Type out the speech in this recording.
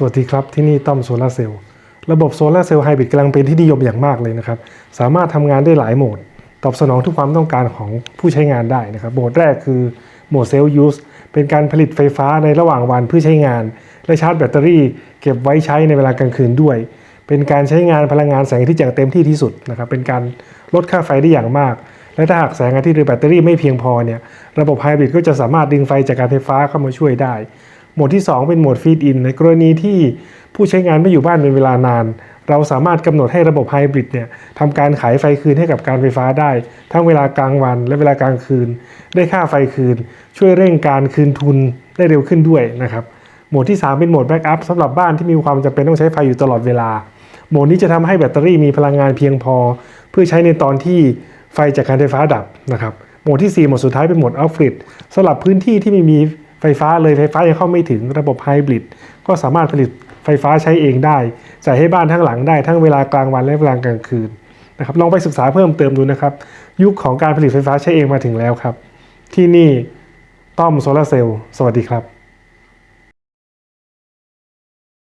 สวัสดีครับ ที่นี่ต้อมโซลาร์เซลล์ระบบโซลาร์เซลล์ไฮบริดกำลังเป็นที่นิยมอย่างมากเลยนะครับ สามารถทำงานได้หลายโหมด ตอบสนองทุกความต้องการของผู้ใช้งานได้นะครับ โหมดแรกคือโหมดเซลล์ยูสเป็นการผลิตไฟฟ้าในระหว่างวันเพื่อใช้งาน และชาร์จแบตเตอรี่ เก็บไว้ใช้ในเวลากลางคืนด้วย เป็นการใช้งานพลังงานแสงอาทิตย์อย่างเต็มที่ที่สุดนะครับ เป็นการลดค่าไฟได้อย่างมาก และถ้าหากแสงอาทิตย์หรือแบตเตอรี่ไม่เพียงพอเนี่ย ระบบไฮบริดก็จะสามารถดึงไฟจากการไฟฟ้าเข้ามาช่วยได้ หมดที่ 2 เป็นโหมดฟีดอินในกรณีที่ผู้ใช้งานไม่อยู่บ้านเป็นเวลานาน เราสามารถกำหนดให้ระบบไฮบริดเนี่ยทำการขายไฟคืนให้กับการไฟฟ้าได้ ทั้งเวลากลางวันและเวลากลางคืน ได้ค่าไฟคืน ช่วยเร่งการคืนทุนได้เร็วขึ้นด้วยนะครับโหมดที่ 3 เป็นโหมดแบ็กอัพสำหรับบ้านที่มีความจำเป็นต้องใช้ไฟอยู่ตลอดเวลา โหมดนี้จะทำให้แบตเตอรี่มีพลังงานเพียงพอ เพื่อใช้ในตอนที่ไฟจากการไฟฟ้าดับนะครับโหมดที่ 4 โหมดสุดท้ายเป็นโหมดออฟกริดสำหรับพื้นที่ที่ไม่มี ไฟฟ้าเลยไฟฟ้ายังเข้าไม่ถึงระบบไฮบริดก็สามารถผลิตไฟฟ้าใช้เองได้จ่ายให้บ้านทั้งหลังได้ทั้งเวลากลางวันและเวลากลางคืนนะครับลองไปศึกษาเพิ่มเติมดูนะครับ ยุคของการผลิตไฟฟ้าใช้เองมาถึงแล้วครับ ที่นี่ต้อมโซลาร์เซลล์สวัสดีครับ